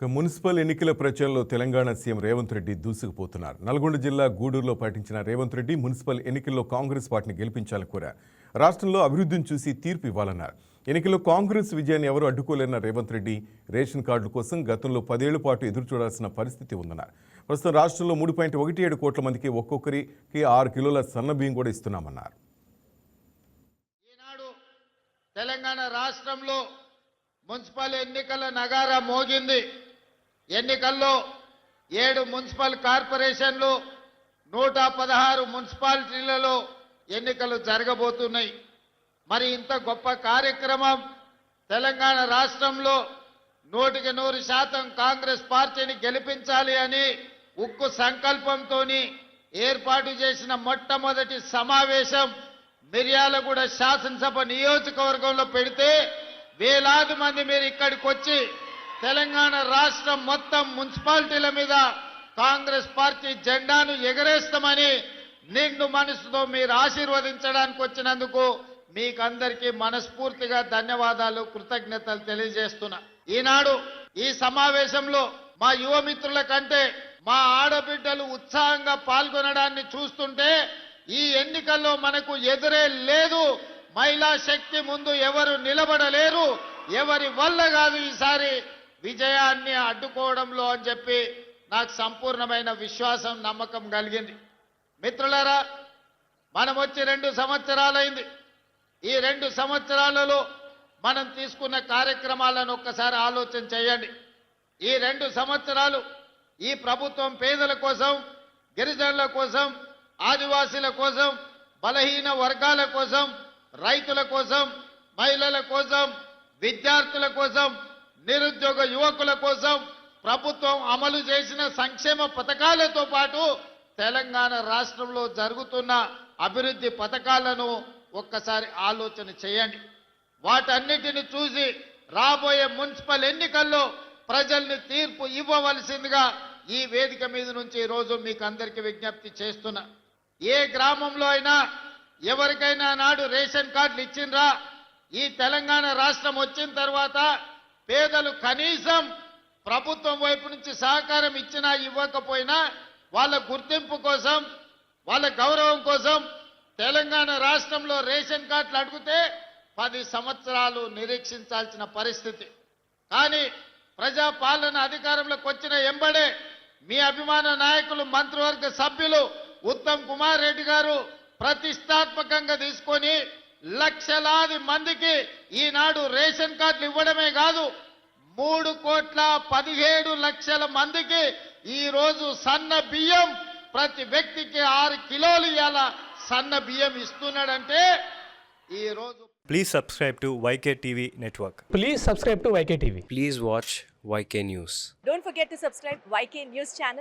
ఇక మున్సిపల్ ఎన్నికల ప్రచారంలో తెలంగాణ సీఎం రేవంత్ రెడ్డి దూసుకుపోతున్నారు. నల్గొండ జిల్లా గూడూరులో పాటించిన రేవంత్ రెడ్డి మున్సిపల్ ఎన్నికల్లో కాంగ్రెస్ పార్టీని గెలిపించాలని కోరారు. రాష్ట్రంలో అభివృద్ధిని చూసి తీర్పు ఇవ్వాలన్నారు. ఎన్నికల్లో కాంగ్రెస్ విజయాన్ని ఎవరు అడ్డుకోలేరన్న రేవంత్ రెడ్డి రేషన్ కార్డుల కోసం గతంలో పదేళ్ళ పాటు ఎదురు చూడాల్సిన పరిస్థితి ఉందన్నారు. ప్రస్తుతం రాష్ట్రంలో మూడు పాయింట్ ఒకటి ఏడు కోట్ల మందికి ఒక్కొక్కరికి ఆరు కిలోల సన్న బియ్యం కూడా ఇస్తున్నామన్నారు. తెలంగాణ రాష్ట్రంలో మున్సిపల్ ఎన్నికల నగారా మోగింది. ఎన్నికల్లో ఏడు మున్సిపల్ కార్పొరేషన్లు నూట పదహారు మున్సిపాలిటీలలో ఎన్నికలు జరగబోతున్నాయి. మరి ఇంత గొప్ప కార్యక్రమం తెలంగాణ రాష్ట్రంలో నూటికి నూరు శాతం కాంగ్రెస్ పార్టీని గెలిపించాలి అని ఉక్కు సంకల్పంతో ఏర్పాటు చేసిన మొట్టమొదటి సమావేశం మిర్యాలగూడ శాసనసభ నియోజకవర్గంలో పెడితే వేలాది మంది మీరు ఇక్కడికి వచ్చి తెలంగాణ రాష్ట్రం మొత్తం మున్సిపాలిటీల మీద కాంగ్రెస్ పార్టీ జెండాను ఎగరేస్తామని నిండు మనసుతో మీరు ఆశీర్వదించడానికి వచ్చినందుకు మీకందరికీ మనస్ఫూర్తిగా ధన్యవాదాలు కృతజ్ఞతలు తెలియజేస్తున్నా. ఈనాడు ఈ సమావేశంలో మా యువ మిత్రుల కంటే మా ఆడబిడ్డలు ఉత్సాహంగా పాల్గొనడాన్ని చూస్తుంటే ఈ ఎన్నికల్లో మనకు ఎదురే లేదు. మహిళా శక్తి ముందు ఎవరు నిలబడలేరు ఎవరి వల్ల కాదు ఈసారి విజయాన్ని అడ్డుకోవడంలో అని చెప్పి నాకు సంపూర్ణమైన విశ్వాసం నమ్మకం కలిగింది. మిత్రులరా మనం వచ్చి రెండు సంవత్సరాలైంది. ఈ రెండు సంవత్సరాలలో మనం తీసుకున్న కార్యక్రమాలను ఒక్కసారి ఆలోచన చేయండి. ఈ రెండు సంవత్సరాలు ఈ ప్రభుత్వం పేదల కోసం గిరిజనుల కోసం ఆదివాసీల కోసం బలహీన వర్గాల కోసం రైతుల కోసం మహిళల కోసం విద్యార్థుల కోసం నిరుద్యోగ యువకుల కోసం ప్రభుత్వం అమలు చేసిన సంక్షేమ పథకాలతో పాటు తెలంగాణ రాష్ట్రంలో జరుగుతున్న అభివృద్ధి పథకాలను ఒక్కసారి ఆలోచన చేయండి. వాటన్నిటిని చూసి రాబోయే మున్సిపల్ ఎన్నికల్లో ప్రజల్ని తీర్పు ఇవ్వవలసిందిగా ఈ వేదిక మీద నుంచి ఈరోజు రోజు మీకు అందరికీ విజ్ఞప్తి చేస్తున్నా. ఏ గ్రామంలో అయినా ఎవరికైనా నాడు రేషన్ కార్డులు ఇచ్చిండ్రా? ఈ తెలంగాణ రాష్ట్రం వచ్చిన తర్వాత పేదలు కనీసం ప్రభుత్వం వైపు నుంచి సహకారం ఇచ్చినా ఇవ్వకపోయినా వాళ్ళ గుర్తింపు కోసం వాళ్ళ గౌరవం కోసం తెలంగాణ రాష్ట్రంలో రేషన్ కార్డులు అడిగితే పది సంవత్సరాలు నిరీక్షించాల్సిన పరిస్థితి. కానీ ప్రజా పాలన అధికారంలోకి వచ్చిన ఎంబడే మీ అభిమాన నాయకులు మంత్రివర్గ సభ్యులు ఉత్తమ్ కుమార్ రెడ్డి గారు ప్రతిష్టాత్మకంగా తీసుకొని లక్షలాది మందికి ఈనాడు రేషన్ కార్డులు ఇవ్వడమే కాదు మూడు కోట్ల పదిహేడు లక్షల మందికి ఈ రోజు సన్న బియ్యం ప్రతి వ్యక్తికి ఆరు కిలోలు ఇవాళ సన్న బియ్యం ఇస్తున్నాడంటే ఈ రోజు please subscribe to YK TV network please subscribe to YK TV please watch YK news don't forget to subscribe YK news channel